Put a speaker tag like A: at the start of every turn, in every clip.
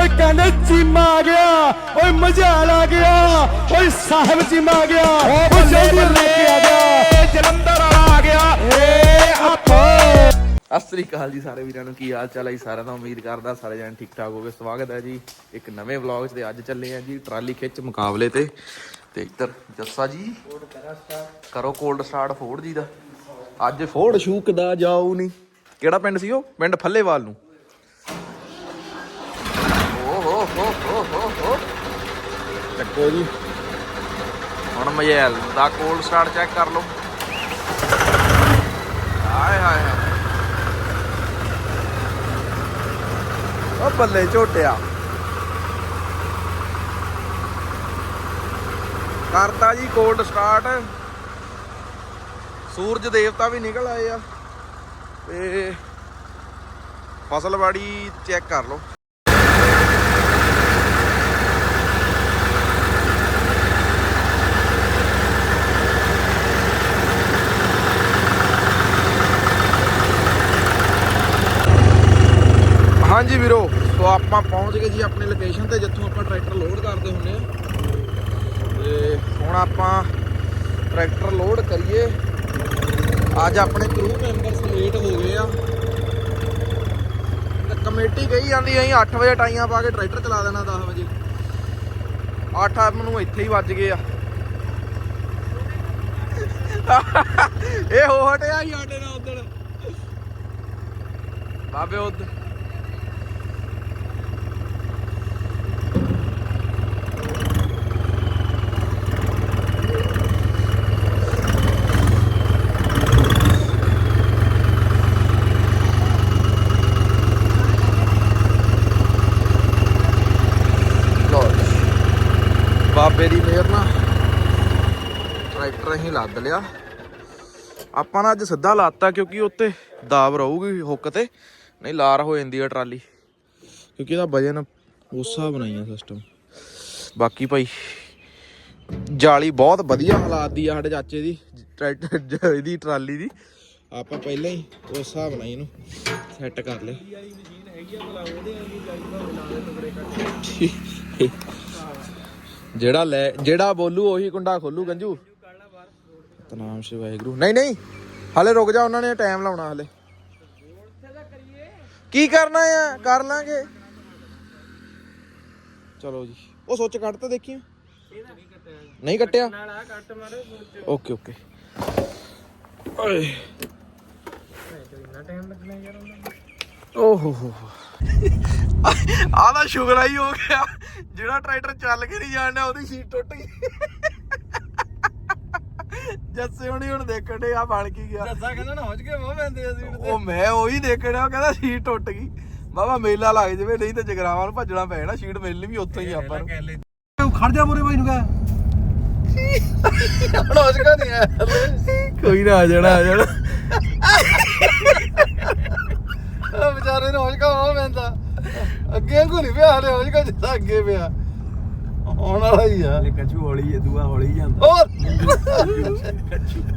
A: ਓਏ ਕਹਿੰਦੇ ਚੀਮਾ ਆ ਗਿਆ। ਓਏ ਮਜਾਲ ਆ ਗਿਆ। ਓਏ ਸਾਹਿਬ ਚੀਮਾ ਆ ਗਿਆ। ਓਏ ਜਲਦੀ ਲੈ ਕੇ ਆ ਗਿਆ।
B: ਜਲੰਧਰ ਵਾਲਾ ਆ ਗਿਆ। ਏ ਆਪੋ ਸਤਿ ਸ੍ਰੀ ਅਕਾਲ ਜੀ ਸਾਰੇ ਵੀਰਾਂ ਨੂੰ। ਕੀ ਹਾਲ ਚਾਲ ਹੈ ਜੀ ਸਾਰਿਆਂ ਦਾ? ਉਮੀਦ ਕਰਦਾ ਸਾਰੇ ਜਣ ਠੀਕ ਠਾਕ ਹੋਗੇ ਸਵਾਗਤ ਹੈ ਜੀ ਇੱਕ ਨਵੇਂ ਵਲੌਗ 'ਚ ਤੇ ਅੱਜ ਚੱਲੇ ਆ ਜੀ ਟਰਾਲੀ ਖਿੱਚ ਮੁਕਾਬਲੇ ਤੇ। ਤੇ ਇੱਧਰ ਜੱਸਾ ਜੀ। ਕਰੋ ਕੋਲਡ ਸਟਾਰਟ ਫੋੜ ਜੀ ਦਾ। ਅੱਜ ਫੋੜ ਸ਼ੂਕਦਾ ਜਾਊ ਨਹੀਂ ਕਿਹੜਾ ਪਿੰਡ ਸੀ ਉਹ? ਪਿੰਡ ਫੱਲੇਵਾਲ ਨੂੰ ਓ ਹੋ ਹੋ ਹੋ ਹੋ ਹੋ ਚੱਕੋ ਜੀ। ਹੁਣ ਮਜੈਲ ਦਾ ਕੋਲਡ ਸਟਾਰਟ ਚੈੱਕ ਕਰ ਲਓ। ਹਾਏ ਹਾਏ ਹਾਏ। ਉਹ ਬੱਲੇ ਝੋਟਿਆ। ਕਰਤਾ ਜੀ ਕੋਲਡ ਸਟਾਰਟ ਸੂਰਜ ਦੇਵਤਾ ਵੀ ਨਿਕਲ ਆਏ ਆ। ਤੇ ਫਸਲਵਾੜੀ ਚੈੱਕ ਕਰ ਲਓ। ਹਾਂਜੀ ਵੀਰੋ, ਸੋ ਆਪਾਂ ਪਹੁੰਚ ਗਏ ਜੀ ਆਪਣੀ ਲੋਕੇਸ਼ਨ ਤੇ, ਜਿੱਥੋਂ ਆਪਾਂ ਟਰੈਕਟਰ ਲੋਡ ਕਰਦੇ ਹੁੰਦੇ ਆ ਤੇ ਹੁਣ ਆਪਾਂ ਟਰੈਕਟਰ ਲੋਡ ਕਰੀਏ। ਅੱਜ ਆਪਣੇ ਕਰੂ ਮੈਂਬਰਸ ਲੇਟ ਹੋ ਗਏ ਆ। ਕਮੇਟੀ ਕਹੀ ਜਾਂਦੀ, ਅਸੀਂ 8 ਵਜੇ ਟਾਈਆਂ ਪਾ ਕੇ ਟਰੈਕਟਰ ਚਲਾ ਦੇਣਾ 10 ਵਜੇ। 8 ਨੂੰ ਇੱਥੇ ਹੀ ਵੱਜ ਗਏ ਆ। ਇਹ ਹੋ ਹਟਿਆ ਹੀ ਸਾਡੇ ਨਾਲ ਉਦੋਂ ਬਾਬੇ ਉਦੋਂ ਲਓ ਜੀ। ਬਾਬੇ ਦੀ ਮਿਹਰ ਨਾਲ ਟਰੈਕਟਰ ਲੱਦ ਲਿਆ। ਆਪਾਂ ਨਾ ਅੱਜ ਸਿੱਧਾ ਲਾਤਾ ਕਿਉਂਕਿ ਉੱਤੇ ਦਾਬ ਰਹੂਗੀ ਹੁੱਕ ਤੇ, ਨਹੀਂ ਲਾਰ ਹੋ ਜਾਂਦੀ ਆ ਟਰਾਲੀ। ਕਿਉਂਕਿ ਇਹਦਾ ਵਜਨ ਉਸ ਹਿਸਾਬ ਬਣਾਈਆ ਸਿਸਟਮ ਬਾਕੀ ਭਾਈ, ਜਾਲੀ ਬਹੁਤ ਵਧੀਆ ਹਾਲਾਤ ਦੀ ਆ ਸਾਡੇ ਚਾਚੇ ਦੀ ਟਰੈਕਟਰ ਇਹਦੀ ਟਰਾਲੀ ਦੀ। ਆਪਾਂ ਪਹਿਲਾਂ ਹੀ ਉਸ ਹਿਸਾਬ ਨਾਲ ਇਹਨੂੰ ਸੈੱਟ ਕਰ ਲਿਆ। ਜਿਹੜਾ ਲੈ, ਜਿਹੜਾ ਬੋਲੂ ਉਹੀ ਕੁੰਡਾ ਖੋਲੂ ਗੰਜੂ। ਤਨਾਮ ਸ਼ਿ ਵਾਹਿਗੁਰੂ ਨਹੀਂ ਨਹੀਂ ਹਲੇ ਰੁਕ ਜਾ ਉਹਨਾਂ ਨੇ ਟਾਈਮ ਲਾਉਣਾ ਹਲੇ ਕੀ ਕਰਨਾ ਆ ਕਰ ਲਾਂਗੇ ਚਲੋ ਜੀ ਉਹ ਸੋਚ ਕੱਟ ਤਾਂ ਦੇਖੀ ਨਹੀਂ ਕੱਟਿਆ ਓਕੇ ਓਕੇ ਓਏ ਓਹੋ ਹੋ ਆਦਾ ਸ਼ੁਗਰ ਹੀ ਹੋ ਗਿਆ ਜਿਹੜਾ ਟਰੈਕਟਰ ਚੱਲ ਕੇ ਨਹੀਂ ਜਾਣਦਾ ਉਹਦੀ ਸੀਟ ਟੁੱਟ ਗਈ ਜੱਸੇ ਹੁਣੀ ਹੁਣ ਦੇਖਣ ਦੇ ਆ ਬਣ ਕੀ ਗਿਆ।
A: ਜੱਸਾ ਕਹਿੰਦਾ ਨਾ ਹੌਜ ਕੇ ਮੋਹ ਪੈਂਦੇ ਆ ਸੀਟ
B: ਉਹ ਮੈਂ ਉਹੀ ਦੇਖਣ ਡਿਆ ਉਹ ਕਹਿੰਦਾ ਸੀਟ ਟੁੱਟ ਗਈ। ਬਾਬਾ ਮੇਲਾ ਲੱਗ ਜਾਵੇ ਨਹੀਂ ਤੇ ਜਗਰਾਵਾਂ ਨੂੰ ਭੱਜਣਾ ਪੈਣਾ ਸੀਟ ਮਿਲਣੀ ਵੀ ਉੱਥੋਂ ਹੀ ਆਪਾਂ ਨੂੰ।
A: ਖੜ ਜਾ ਮੋਰੇ ਬਾਈ ਨੂੰ ਕਹ।
B: ਹੁਣ ਹੌਸਕਾ ਨਹੀਂ ਆਇਆ। ਕੋਈ ਨਾ ਆ ਜਾਣਾ ਆ ਜਾਣਾ।
A: ਉਹ ਵਿਚਾਰੇ ਨੂੰ ਹੌਜ ਕਾ ਮੋਹ ਪੈਂਦਾ। ਅੱਗੇ ਕੋ ਨਹੀਂ ਪਿਆ ਹਲੇ ਹੌਜ ਕਾ ਜਿੱਦਾਂ ਅੱਗੇ ਪਿਆ। ਆਉਣ ਵਾਲਾ ਹੀ ਆ।
C: ਲੈ ਕਛੂ ਹੌਲੀ ਹੈ ਦੂਆ ਹੌਲੀ ਜਾਂਦਾ।
A: ਹੋਰ।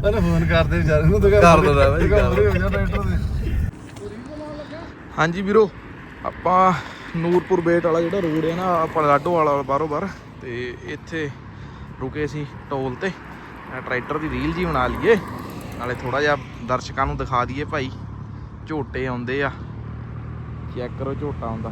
A: ਉਹਨੇ ਫੋਨ ਕਰਦੇ ਵਿਚਾਰੇ ਨੂੰ ਤੂੰ
B: ਕਰ ਦਿੰਦਾ ਬਾਈ,
A: ਹੋ ਜਾ ਟਰੈਕਟਰ ਦੇ
B: ਹਾਂਜੀ ਵੀਰੋ ਆਪਾਂ ਨੂਰਪੁਰ ਬੇਟ ਵਾਲਾ ਜਿਹੜਾ ਰੋਡ ਹੈ ਨਾ ਆਪਾਂ ਲਾਡੋ ਵਾਲਾ ਬਾਰੋ ਬਾਰ ਤੇ ਇੱਥੇ ਰੁਕੇ ਸੀ ਟੋਲ ਤੇ। ਟਰੈਕਟਰ ਦੀ ਰੀਲ ਜੀ ਬਣਾ ਲਈਏ। ਨਾਲੇ ਥੋੜਾ ਜਿਹਾ ਦਰਸ਼ਕਾਂ ਨੂੰ ਦਿਖਾ ਦਈਏ ਭਾਈ ਝੋਟੇ ਆਉਂਦੇ ਆ। ਚੈੱਕ ਕਰੋ ਝੋਟਾ ਆਉਂਦਾ।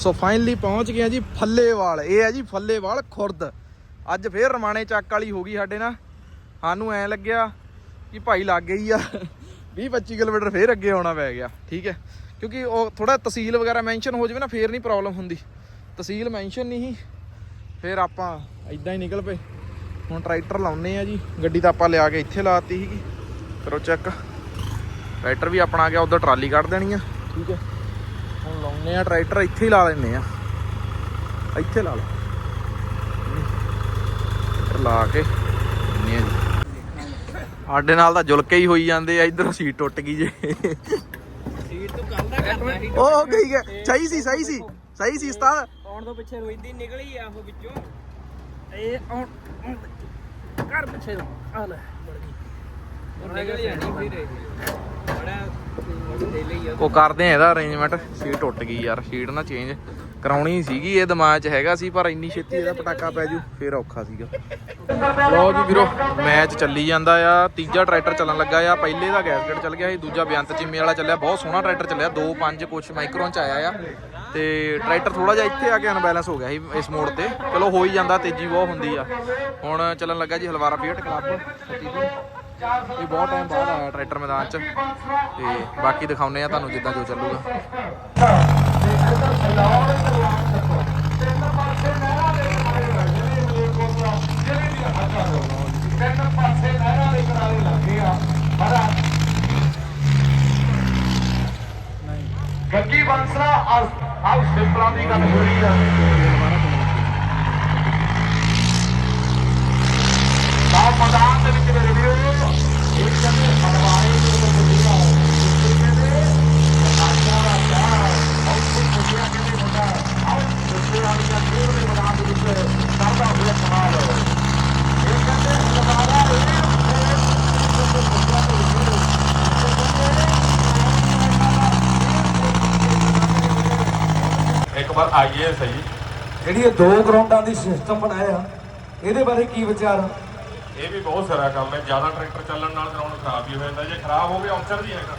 B: ਸੋ ਫਾਈਨਲੀ ਪਹੁੰਚ ਗਏ ਆ ਜੀ ਫੱਲੇਵਾਲ। ਇਹ ਹੈ ਜੀ ਫੱਲੇਵਾਲ ਖੁਰਦ। ਅੱਜ ਫੇਰ ਰਮਾਣੇ ਚੱਕ ਵਾਲੀ ਹੋ ਗਈ ਸਾਡੇ ਨਾਲ। ਸਾਨੂੰ ਐ ਲੱਗਿਆ ਕਿ ਭਾਈ ਲੱਗ ਗਈ ਆ। 20 25 ਕਿਲੋਮੀਟਰ ਫੇਰ ਅੱਗੇ ਆਉਣਾ ਪੈ ਗਿਆ ਠੀਕ ਹੈ। ਕਿਉਂਕਿ ਉਹ ਥੋੜਾ ਤਹਿਸੀਲ ਵਗੈਰਾ ਮੈਂਸ਼ਨ ਹੋ ਜਾਵੇ ਨਾ ਫੇਰ ਨਹੀਂ ਪ੍ਰੋਬਲਮ ਹੁੰਦੀ। ਤਹਿਸੀਲ ਮੈਂਸ਼ਨ ਨਹੀਂ ਸੀ, ਫੇਰ ਆਪਾਂ ਇਦਾਂ ਹੀ ਨਿਕਲ ਪਏ। ਹੁਣ ਟਰੈਕਟਰ ਲਾਉਨੇ ਆ ਜੀ। ਗੱਡੀ ਤਾਂ ਆਪਾਂ ਲਿਆ ਕੇ ਇੱਥੇ ਲਾਤੀ ਸੀਗੀ। ਕਰੋ ਚੈੱਕ ਟਰੈਕਟਰ ਵੀ ਆਪਣਾ ਆ ਗਿਆ ਉਧਰ ਟਰਾਲੀ ਕੱਢ ਦੇਣੀ ਆ ਠੀਕ ਹੈ। ਲਾਉਨੇ ਆ ਟਰੈਕਟਰ ਇੱਥੇ ਹੀ ਲਾ ਲੈਨੇ ਆ। ਇੱਥੇ ਲਾ ਲਓ। ਲਾ ਕੇ ਸਾਡੇ ਨਾਲ ਤਾਂ ਜੁਲਕੇ ਹੀ ਹੋਈ ਜਾਂਦੇ ਆ ਇਧਰੋਂ ਸੀਟ ਟੁੱਟ ਗਈ ਜੇ।
C: ਸੀਟ ਤੋਂ ਕੰਦਾ ਕਰਦਾ ਸੀ।
B: ਉਹ ਗਈ ਗਿਆ ਸਹੀ ਸੀ ਸਹੀ ਸੀ। ਸਹੀ ਸੀ ਉਸਤਾਦ।
C: ਆਉਣ ਤੋਂ ਪਿੱਛੇ ਰੋਈਦੀ ਨਿਕਲੀ ਆ ਉਹ ਵਿੱਚੋਂ। ਇਹ ਆਉਣ ਘਰ ਪਿੱਛੇ ਆ ਲੈ। ਉਹ
B: ਕਰਦੇ ਆ ਇਹਦਾ ਅਰੇਂਜਮੈਂਟ ਸੀਟ ਟੁੱਟ ਗਈ ਯਾਰ, ਸੀਟ ਨਾ ਚੇਂਜ ਕਰਾਉਣੀ ਸੀਗੀ, ਇਹ ਦਿਮਾਗ 'ਚ ਹੈਗਾ ਸੀ, ਪਰ ਇੰਨੀ ਛੇਤੀ ਇਹਦਾ ਪਟਾਕਾ ਪੈ ਜੂ, ਫੇਰ ਔਖਾ ਸੀਗਾ। ਲੋ ਜੀ ਵੀਰੋ ਮੈਚ ਚੱਲੀ ਜਾਂਦਾ ਆ, ਤੀਜਾ ਟਰੈਕਟਰ ਚੱਲਣ ਲੱਗਾ ਆ, ਪਹਿਲੇ ਦਾ ਗੈਸਕਟ ਚੱਲ ਗਿਆ ਸੀ, ਦੂਜਾ ਬੇਅੰਤ ਚਿੰਮੇ ਵਾਲਾ ਚੱਲਿਆ, ਬਹੁਤ ਸੋਹਣਾ ਟਰੈਕਟਰ ਚੱਲਿਆ 2 5 ਕੁਛ ਮਾਈਕਰੋਨ ਚ ਆਇਆ ਆ। ਤੇ ਟਰੈਕਟਰ ਥੋੜਾ ਜਿਹਾ ਇੱਥੇ ਆ ਕੇ ਅਨਬੈਲੈਂਸ ਹੋ ਗਿਆ ਸੀ, ਇਸ ਮੋੜ ਤੇ। ਚਲੋ ਹੋ ਹੀ ਜਾਂਦਾ, ਤੇਜ਼ੀ ਬਹੁਤ ਹੁੰਦੀ ਆ। ਹੁਣ ਚੱਲਣ ਲੱਗਾ ਜੀ ਹਲਵਾਰਾ ਫੀਟ ਕਲੱਬ ਇਹ ਬਹੁਤ ਟਾਈਮ ਬਾਅਦ ਆਇਆ ਟਰੈਕਟਰ ਮੈਦਾਨ 'ਚ। ਤੇ ਬਾਕੀ ਦਿਖਾਉਨੇ ਆ ਤੁਹਾਨੂੰ ਜਿੱਦਾਂ ਜੋ ਚੱਲੂਗਾ
D: ਗੱਗੀ ਬੰਸਰਾ ਆਹ ਸਿੰਪਲਾਂ ਦੀ ਗੱਲ ਹੋ ਰਹੀ ਆ ਤਾਂ ਮੈਦਾਨ ਦੇ ਵਿੱਚ ਮੇਰੇ ਵੀਰੋ ਇਹ ਕਹਿੰਦੇ ਹਲਵਾਰੇ ਦੇ ਵਿੱਚ ਬੁੱਧੀਆ ਇਹ ਕਹਿੰਦੇ ਆਸ਼ਾ ਦਾ ਚਾਹ ਔਰ ਕੁਝ ਬੁੱਧੀਆ ਕਹਿੰਦੇ ਹੁੰਦਾ ਆਹ ਸੁੱਤੇ ਵਾਲੀ ਦਾ ਦੂਰ ਦੇ ਮੈਦਾਨ ਦੇ ਵਿੱਚ ਕਰਦਾ ਹੋਇਆ ਕਮਾਲ ਇਹ ਕਹਿੰਦੇ ਹਲਵਾਰਾ
E: ਇੱਕ ਆਈਏ ਸਹੀ
D: ਜਿਹੜੀ ਇਹ ਦੋ ਗਰਾਊਂਡਾਂ ਦੀ ਸਿਸਟਮ ਬਣਾਇਆ ਇਹਦੇ ਬਾਰੇ ਕੀ ਵਿਚਾਰ
E: ਇਹ ਵੀ ਬਹੁਤ ਸਾਰਾ ਕੰਮ ਹੈ। ਜ਼ਿਆਦਾ ਟਰੈਕਟਰ ਚੱਲਣ ਨਾਲ ਗਰਾਊਂਡ ਖਰਾਬ ਹੀ ਹੋ ਜਾਂਦਾ। ਜੇ ਖਰਾਬ ਹੋਵੇ ਅਫਸਰ ਜੀ ਹੈਗਾ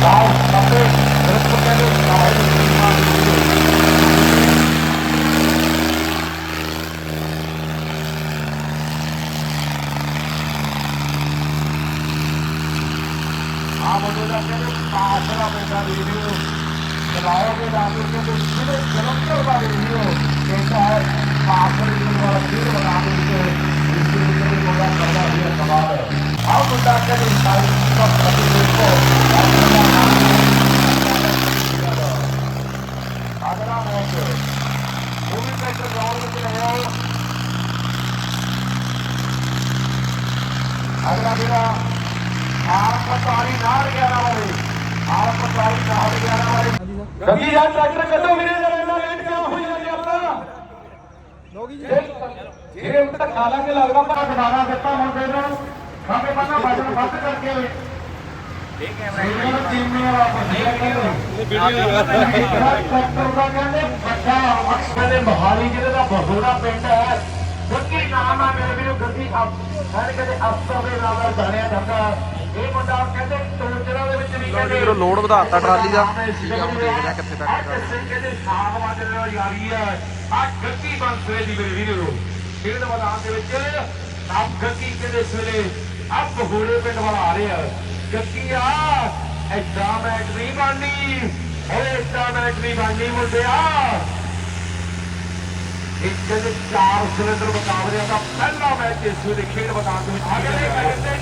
D: ਲਾਲ ਸਾਡੇ ਦਰਖਤ ਕਹਿੰਦੇ ਲਾਲ ਆ ਮੁੰਡੇ ਦਾ ਕਹਿੰਦੇ ਪਾਸਰਾ ਪੈਂਦਾ ਵੀਡੀਓ ਚਲਾਓਗੇ ਤਾਂ ਕਿ ਜਿਹੜੇ ਜਲੰਧਰ ਵਾਲੇ ਵੀਡੀਓ ਕਹਿੰਦਾ ਹੈ ਪਾਸਰ ਦੀ ਵਾਲਾ ਵੀਡੀਓ ਬਣਾ ਕੇ ਇਸ ਦੇ ਉੱਤੇ ਮੁੰਡਾ ਕਰਦਾ ਹੋਇਆ ਸਵਾਲ ਆ ਮੁੰਡਾ ਕਹਿੰਦੇ ਸਾਰੀ ਦਾ ਪ੍ਰਤੀ ਦੇਖੋ ਅਗਲਾ ਮੈਚ ਉਹ ਵੀ ਟਰੈਕਟਰ ਗਰਾਊਂਡ ਵਿੱਚ ਰਿਹਾ ਅਗਲਾ ਜਿਹੜਾ ਆਪ ਪਤਾਰੀ ਨਾਲ 11 ਵਾਲੇ ਆਪ ਪਤਾਰੀ ਨਾਲ 11 ਵਾਲੇ ਗੱਡੀ ਦਾ ਟਰੈਕਟਰ ਕੱਢੋ ਵੀਰੇ ਜਰਾ ਇਹਨਾਂ ਲੇਟ ਕਿਉਂ ਹੋਈ ਜਾਂਦੇ ਆਪਾਂ ਜਿਹੜੇ ਉੱਤੇ ਖਾ ਲਾਂਗੇ ਲੱਗਦਾ ਪਰ ਦੁਬਾਰਾ ਦਿੱਤਾ ਮੁੰਡੇ ਨੂੰ ਖਾਂਦੇ ਪੰਨਾ ਵਜਨ ਵੱਧ ਕਰਕੇ ਇਹ ਕੈਮਰਾ ਟੀਮ ਨੇ ਵਾਪਸ ਨਹੀਂ ਟਰੈਕਟਰ ਦਾ। ਕਹਿੰਦੇ ਵੱਡਾ ਅਕਸਰ ਦੇ। ਮੋਹਾਲੀ ਜ਼ਿਲ੍ਹੇ ਦਾ ਬਹੋੜਾ ਪਿੰਡ ਹੈ ਗੱਗੀ ਨਾਮ ਆ ਮੇਰੇ ਵੀਰੋ ਗੱਗੀ ਹਰ ਕਦੇ ਅਫਸਰ ਦੇ ਨਾਮ ਨਾਲ ਜਾਣਿਆ ਜਾਂਦਾ ਇਹ ਮੁੰਡਾ ਕਹਿੰਦੇ ਟੋਚਰਾ ਦੇ ਵਿੱਚ ਵੀ ਕਹਿੰਦੇ
B: ਵੀਰੋ ਲੋਡ ਵਧਾਤਾ ਟਰਾਲੀ ਦਾ ਦੇਖਦੇ ਕਿੱਥੇ ਤੱਕ
D: ਕਹਿੰਦੇ ਵੱਜ ਯਾਰੀ ਆ ਗੱਗੀ ਦੀ ਮੇਰੇ ਵੀਰੋ। ਖੇਡ ਮੈਦਾਨ ਦੇ ਵਿੱਚ ਆ ਗੱਗੀ ਕਹਿੰਦੇ ਸਵੇਰੇ ਆ ਬਹੋੜੇ ਪਿੰਡ ਵਾਲਾ ਆ ਰਿਹਾ। ਗੱਗੀ ਆ ਐਡਾ ਮੈਚ ਨਹੀਂ ਬਣਨੀ ਓਏ ਐਡਾ ਮੈਚ ਨਹੀਂ ਬਣਨੀ ਮੁੰਡਿਆ। ਇੱਕ ਕਹਿੰਦੇ ਚਾਰ ਸਿਲੰਡਰ ਮੁਕਾਬਲਿਆਂ ਦਾ ਪਹਿਲਾ ਮੈਚ ਇਸ ਵੇਲੇ ਖੇਡ ਮੈਦਾਨ ਦੇ ਵਿੱਚ ਅਗਲੇ ਮੈਚ ਦੇ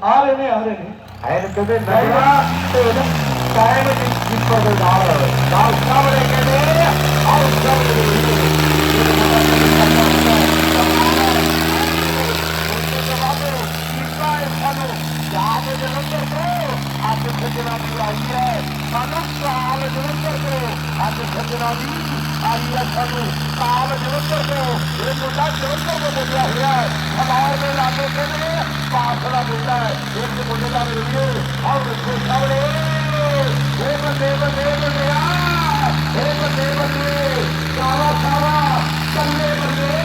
D: ਆ ਰਹੇ। ਨੇ ਆ ਰਹੇ ਨੇ। ਐਨ ਕਹਿੰਦੇ ਨਹੀਂ ਟਾਈਮ ਦੀ ਦੇ ਨਾਲ। ਨਾਲ ਸਾਹਮਣੇ ਕਹਿੰਦੇ ਆਉ ਸਾਹਮਣੇ ਯਾਦ ਜਲੰਧਰ ਤੋਂ ਅੱਜ ਸੱਜਣਾ ਦੀ ਆਈ ਹੈ ਸਾਨੂੰ ਕਾਲ ਜਲੰਧਰ ਤੋਂ ਅੱਜ ਸੱਜਣਾ ਦੀ ਆਈ ਹੈ ਸਾਨੂੰ ਕਾਲ ਜਲੰਧਰ ਤੋਂ ਇਹ ਮੁੰਡਾ ਜਲੰਧਰ ਤੋਂ ਬੋਲਿਆ ਹੋਇਆ ਹੈ ਹਮਾਰ ਦੇ ਲਾਗੇ ਕਹਿੰਦੇ ਪਾਸਲਾ ਮੁੰਡਾ ਹੈ ਇਸ ਮੁੰਡੇ ਦਾ ਰਿਵਿਊ ਆਓ ਦੇਖੋ ਸਾਹਮਣੇ ਇਹ ਬੰਦੇ ਬੰਦੇ ਬੰਦੇ ਆ ਇਹ ਬੰਦੇ ਬੰਦੇ ਕਾਲਾ ਕਾਲਾ ਕੱਲੇ ਬੰਦੇ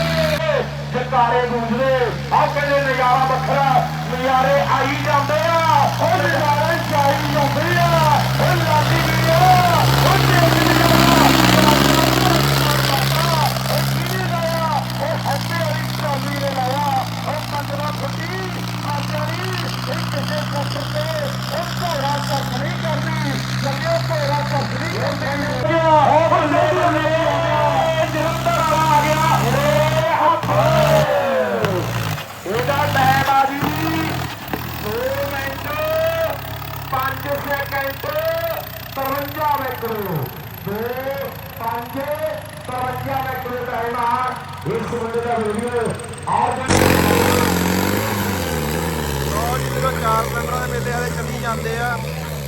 D: ਜਕਾਰੇ ਗੂੰਜਦੇ। ਆ ਕਹਿੰਦੇ ਨਜ਼ਾਰਾ ਵੱਖਰਾ। ਨਜ਼ਾਰੇ ਆਈ ਜਾਂਦੇ ਆ। ਉਹ ਨਜ਼ਾਰੇ ਜਾਈ ਜਾਂਦੇ ਆ। ਉਹ ਲਾਡੀ ਵੀਰਾ ਉਹ ਤੇਰੀ ਵੀਰਾ 5 53 ਮਿੰਟ ਦੇ ਟਾਈਮ ਆ ਇਸ ਮੁੰਡੇ ਦਾ ਵੀਡੀਓ ਔਰ
B: ਲੋ ਜੀ ਚਾਰ ਸਿਲੰਡਰਾਂ ਦੇ ਮੇਲੇ ਵਾਲੇ ਚੱਲੀ ਜਾਂਦੇ ਆ,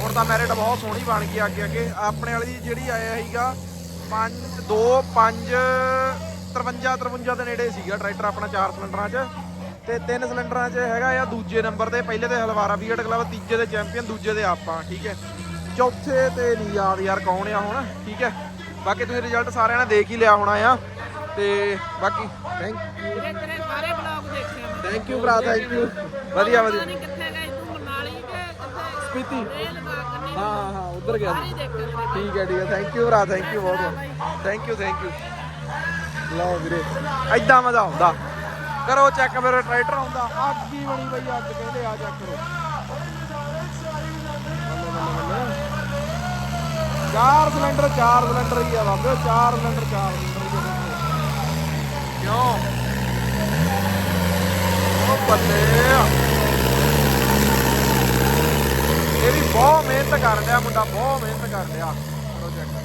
B: ਹੁਣ ਤਾਂ ਮੈਰਿਟ ਬਹੁਤ ਸੋਹਣੀ ਬਣ ਗਈ ਅੱਗੇ ਅੱਗੇ। ਆਪਣੇ ਵਾਲੀ ਜਿਹੜੀ ਆਇਆ ਸੀਗਾ 5 2 5 53 53 ਦੇ ਨੇੜੇ ਸੀਗਾ ਟਰੈਕਟਰ ਆਪਣਾ ਚਾਰ ਸਿਲੰਡਰਾਂ 'ਚ। ਤੇ ਤਿੰਨ ਸਿਲੰਡਰਾਂ 'ਚ ਹੈਗਾ ਆ ਦੂਜੇ ਨੰਬਰ ਤੇ, ਪਹਿਲੇ ਤੇ ਹਲਵਾਰਾ ਬੀਐਡ ਕਲੱਬ, ਤੀਜੇ ਦੇ ਚੈਂਪੀਅਨ, ਦੂਜੇ ਦੇ ਆਪਾਂ, ਠੀਕ ਹੈ। ਚੌਥੇ ਤੇ ਨਹੀਂ ਯਾਦ ਯਾਰ ਕੌਣ ਆ ਹੁਣ, ਠੀਕ ਹੈ। ਬਾਕੀ ਤੁਸੀਂ ਰਿਜ਼ਲਟ ਸਾਰਿਆਂ ਨੇ ਦੇਖ ਹੀ ਲਿਆ ਹੋਣਾ ਆ। ਤੇ ਬਾਕੀ ਥੈਂਕ
C: ਤੇਰੇ ਤੇਰੇ ਸਾਰੇ ਬਲੌਗ ਦੇਖੇ ਆ। ਮੈਂ
B: ਥੈਂਕ ਯੂ ਭਰਾ ਥੈਂਕ ਯੂ ਵਧੀਆ
C: ਪਤਾ
B: ਵਧੀਆ
C: ਨਹੀਂ ਕਿੱਥੇ ਗਏ ਤੂੰ ਮਨਾਲੀ ਕਿ ਕਿੱਥੇ?
B: ਸਪੀਤੀ।
C: ਰੇਲ ਲਗਾ ਕਰਨੀ।
B: ਹਾਂ ਹਾਂ ਉਧਰ ਗਿਆ। ਸੀ ਠੀਕ ਹੈ ਠੀਕ ਹੈ। ਥੈਂਕ ਯੂ ਭਰਾ ਥੈਂਕ ਯੂ ਬਹੁਤ। ਥੈਂਕ ਯੂ ਥੈਂਕ ਯੂ ਲਓ ਵੀਰੇ ਐਦਾਂ ਮਜ਼ਾ ਆਉਂਦਾ। ਕਰੋ ਚੈੱਕ ਮੇਰੇ ਟਰੈਕਟਰ ਆਉਂਦਾ। ਅੱਗ ਹੀ ਬਣੀ ਬਈ ਅੱਗ ਕਹਿੰਦੇ ਆ ਚੈੱਕ ਕਰੋ ਬੱਲੇ, ਬੱਲੇ, ਬੱਲੇ। ਚਾਰ ਸਿਲੰਡਰ ਚਾਰ ਸਿਲੰਡਰ ਹੀ ਆ ਬਾਬੇ, ਚਾਰ ਸਿਲੰਡਰ ਚਾਰ ਸਿਲੰਡਰ ਹੀ ਆ ਕਿਉਂ? ਉਹ ਬੱਲੇ ਇਹ ਵੀ ਬਹੁਤ ਮਿਹਨਤ ਕਰ ਰਿਹਾ ਮੁੰਡਾ, ਬਹੁਤ ਮਿਹਨਤ ਕਰ ਰਿਹਾ ਪ੍ਰੋਜੈਕਟ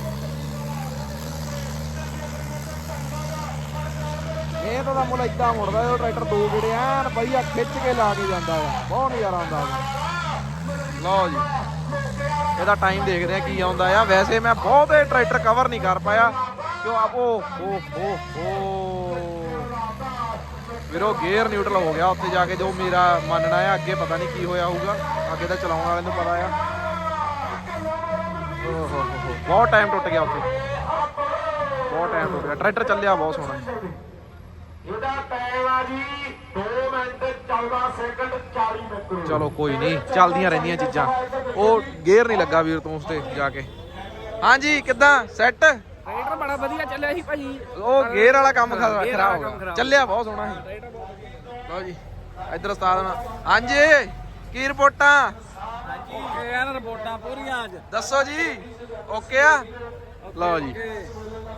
B: ਮਿਹਨਤ ਦਾ ਮੁੱਲ ਇਦਾਂ ਮੁੜਦਾ, ਉਹ ਟਰੈਕਟਰ ਦੋ ਗੇੜੇ ਐਨ ਵਧੀਆ ਖਿੱਚ ਕੇ ਲਾ ਕੇ ਜਾਂਦਾ ਵਾ ਬਹੁਤ ਨਜ਼ਾਰਾ ਆਉਂਦਾ ਲਓ ਜੀ। ਇਹਦਾ ਟਾਈਮ ਦੇਖਦੇ ਆ ਕੀ ਆਉਂਦਾ ਆ। ਵੈਸੇ ਮੈਂ ਬਹੁਤੇ ਟਰੈਕਟਰ ਕਵਰ ਨਹੀਂ ਕਰ ਪਾਇਆ। ਕਿਉਂ ਆਪ ਉਹ ਹੋ ਹੋ ਹੋ ਵੀਰੋ ਗੇਅਰ ਨਿਊਟਰਲ ਹੋ ਗਿਆ ਉੱਥੇ ਜਾ ਕੇ ਜੋ ਮੇਰਾ ਮੰਨਣਾ ਆ। ਅੱਗੇ ਪਤਾ ਨਹੀਂ ਕੀ ਹੋਇਆ ਹੋਊਗਾ। ਅੱਗੇ ਤਾਂ ਚਲਾਉਣ ਵਾਲੇ ਨੂੰ ਪਤਾ ਆ। ਬਹੁਤ ਟਾਈਮ ਟੁੱਟ ਗਿਆ ਉੱਥੇ। ਬਹੁਤ ਟਾਈਮ ਟੁੱਟ ਗਿਆ। ਟਰੈਕਟਰ ਚੱਲਿਆ ਬਹੁਤ ਸੋਹਣਾ।
D: ਇਹਦਾ ਟਾਈਮ ਆ ਜੀ।
B: ਚਲੋ ਕੋਈ ਨਹੀਂ ਚੱਲਦੀਆਂ ਰਹਿੰਦੀਆਂ ਚੀਜ਼ਾਂ। ਉਹ ਗੇਅਰ ਨਹੀਂ ਲੱਗਾ ਵੀਰ ਤੂੰ ਉਸ ਤੇ ਜਾ ਕੇ। ਹਾਂਜੀ ਕਿੱਦਾਂ? ਸੈੱਟ
C: ਟਰੈਕਟਰ ਬੜਾ ਵਧੀਆ ਚੱਲਿਆ ਸੀ ਭਾਜੀ
B: ਉਹ ਗੇਅਰ ਵਾਲਾ ਕੰਮ ਖਰਾਬ ਹੋ ਗਿਆ। ਚੱਲਿਆ ਬਹੁਤ ਸੋਹਣਾ ਸੀ। ਲਓ ਜੀ ਇੱਧਰ ਉਸਤਾਦ ਨਾਲ। ਹਾਂਜੀ ਕੀ ਰਿਪੋਰਟਾਂ?
C: ਓਕੇ ਯਾਰ ਰਿਪੋਰਟਾਂ ਪੂਰੀਆਂ ਅੱਜ।
B: ਦੱਸੋ ਜੀ ਓਕੇ ਆ? ਲਓ ਜੀ।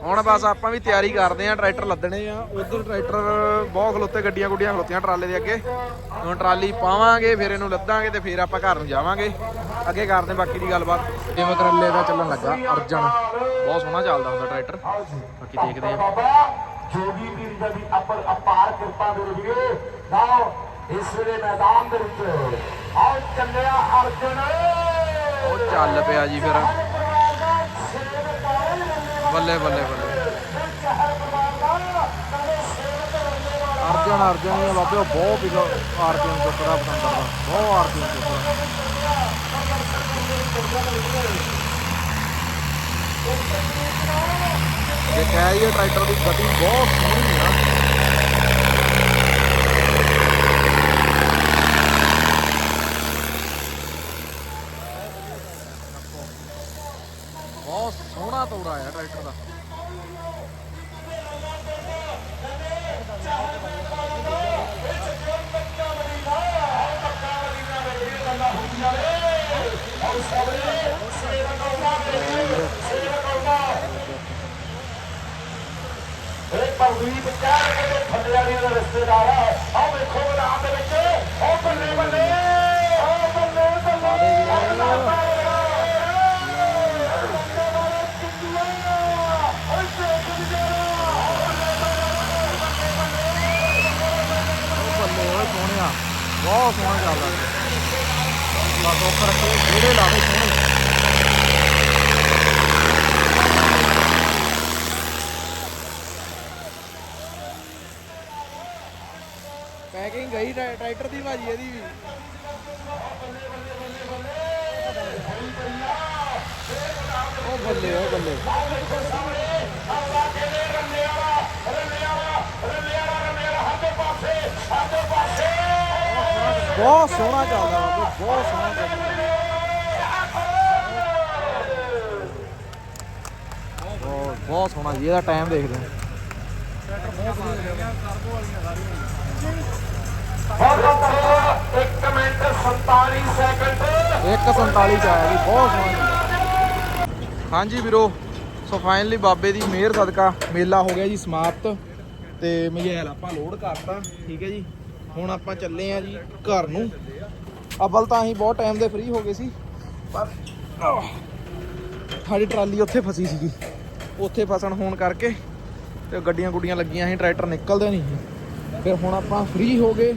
B: ਹੁਣ ਬਸ ਆਪਾਂ ਵੀ ਤਿਆਰੀ ਕਰਦੇ ਆ ਟਰੈਕਟਰ ਲੱਦਣੇ ਆ। ਉਧਰ ਟਰੈਕਟਰ ਬਹੁਤ ਖਲੋਤੇ ਗੱਡੀਆਂ ਗੁੱਡੀਆਂ ਖਲੋਤੀਆਂ ਟਰਾਲੇ ਦੇ ਅੱਗੇ। ਹੁਣ ਟਰਾਲੀ ਪਾਵਾਂਗੇ, ਫਿਰ ਇਹਨੂੰ ਲੱਦਾਂਗੇ ਤੇ ਫਿਰ ਆਪਾਂ ਘਰ ਨੂੰ ਜਾਵਾਂਗੇ। ਅੱਗੇ ਕਰਦੇ ਬਾਕੀ ਦੀ ਗੱਲਬਾਤ। ਜਿਵੇਂ ਕਰੱਲੇ ਦਾ ਚੱਲਣ ਲੱਗਾ ਅਰਜਨ। ਬਹੁਤ ਸੋਹਣਾ ਚੱਲਦਾ ਹੁੰਦਾ ਟਰੈਕਟਰ। ਬਾਕੀ ਦੇਖਦੇ ਆ
D: ਜੋਗੀ ਪੀਰ ਜੀ ਦੀ ਅਪਰ ਅਪਾਰ ਕਿਰਪਾ ਦੇ ਵੀਰੇ ਲਓ ਇਸ ਵੇਲੇ ਮੈਦਾਨ ਦੇ ਵਿੱਚ ਆਓ ਚੱਲਿਆ ਅਰਜਨ
B: ਉਹ ਚੱਲ ਪਿਆ ਜੀ ਫਿਰ। ਬੱਲੇ ਬੱਲੇ ਬੱਲੇ। ਅਰਜਨ ਅਰਜਨ ਹੀ ਬਾਬੇ ਬਹੁਤ ਬਿਗ ਆਰਪੀਐਮ ਚੁੱਕਦਾ ਪਤੰਦਰ ਦਾ ਬਹੁਤ ਆਰਪੀਐਮ ਚੁੱਕਦਾ ਜੇ ਕਹੇ ਇਹ ਟਰੈਕਟਰ ਦੀ ਗਤੀ ਬਹੁਤ ਸੋਹਣੀ ਆ। ਬਹੁਤ ਸੋਹਣਾ ਤੋੜਾ ਆ ਟਰੈਕਟਰ ਦਾ।
D: ਇਹ ਪਰਦੀਪ ਕਹਿ ਕੇ ਥੱਲੇ ਵਾਲੀ ਦਾ ਰਿਸ਼ਤੇਦਾਰ ਆ ਆਹ ਵੇਖੋ ਮੈਦਾਨ ਦੇ ਵਿੱਚ। ਉਹ ਬੱਲੇ ਬੱਲੇ
B: ਇਹਦੀ ਵੀ ਉਹ ਬੱਲੇ ਉਹ ਬੱਲੇ ਬਹੁਤ ਸੋਹਣਾ ਚੱਲਦਾ ਬਾਬੇ ਬਹੁਤ ਸੋਹਣਾ ਚੱਲਦਾ ਬਹੁਤ ਬਹੁਤ ਸੋਹਣਾ ਜੀ ਇਹਦਾ ਟਾਈਮ ਦੇਖਦੇ ਹਾਂ
D: ਬਹੁਤ 1 ਮਿੰਟ 47 ਸੈਕਿੰਡ
B: 147 ਚ ਆਇਆ ਜੀ, ਬਹੁਤ ਸੋਹਣਾ। ਹਾਂਜੀ ਵੀਰੋ, ਸੋ ਫਾਈਨਲੀ ਬਾਬੇ ਦੀ ਮਿਹਰ ਸਦਕਾ ਮੇਲਾ ਹੋ ਗਿਆ ਜੀ ਸਮਾਪਤ। ਤੇ ਮਜੈਲ ਆਪਾਂ ਲੋਡ ਕਰਤਾ, ਠੀਕ ਹੈ ਜੀ। ਹੁਣ ਆਪਾਂ ਚੱਲੇ ਆ ਜੀ ਘਰ ਨੂੰ। ਅਵਲ ਤਾਂ ਅਸੀਂ ਬਹੁਤ ਟਾਈਮ ਦੇ ਫ੍ਰੀ ਹੋ ਗਏ ਸੀ, ਪਰ ਸਾਡੀ ਟਰਾਲੀ ਉੱਥੇ ਫਸੀ ਸੀਗੀ। ਉੱਥੇ ਫਸਣ ਹੋਣ ਕਰਕੇ ਤੇ ਗੱਡੀਆਂ ਗੁੱਡੀਆਂ ਲੱਗੀਆਂ ਸੀ, ਟਰੈਕਟਰ ਨਿਕਲਦੇ ਨਹੀਂ ਫਿਰ ਹੁਣ ਆਪਾਂ ਫ੍ਰੀ ਹੋ ਗਏ।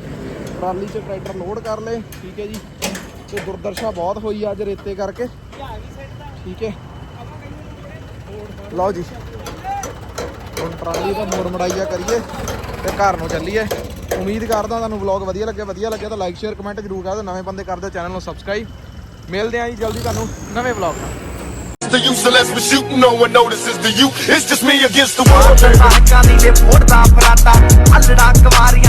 B: ਟਰਾਲੀ 'ਚ ਟਰੈਕਟਰ ਲੋਡ ਕਰ ਲਏ। ਠੀਕ ਹੈ ਜੀ। ਤੇ ਦੁਰਦਰਸ਼ਾ ਬਹੁਤ ਹੋਈ ਅੱਜ ਰੇਤੇ ਕਰਕੇ। ਠੀਕ ਹੈ। ਲਓ ਜੀ। ਹੁਣ ਟਰਾਲੀ ਦਾ ਮੋੜ ਮੜਾਈਆ ਕਰੀਏ ਤੇ ਘਰ ਨੂੰ ਚੱਲੀਏ। ਉਮੀਦ ਕਰਦਾ ਤੁਹਾਨੂੰ ਵਲੌਗ ਵਧੀਆ ਲੱਗਿਆ ਵਧੀਆ ਲੱਗਿਆ ਤਾਂ ਲਾਈਕ ਸ਼ੇਅਰ ਕਮੈਂਟ ਜ਼ਰੂਰ ਕਰ ਦਿਓ। ਨਵੇਂ ਬੰਦੇ ਕਰ ਦਿਓ ਚੈਨਲ ਨੂੰ ਸਬਸਕ੍ਰਾਈਬ ਮਿਲਦੇ ਆਂ ਜੀ ਜਲਦੀ ਤੁਹਾਨੂੰ ਨਵੇਂ ਵਲੌਗ ਨਾਲ।
F: The use unless we're shooting, no one notices the you. It's just me against the world.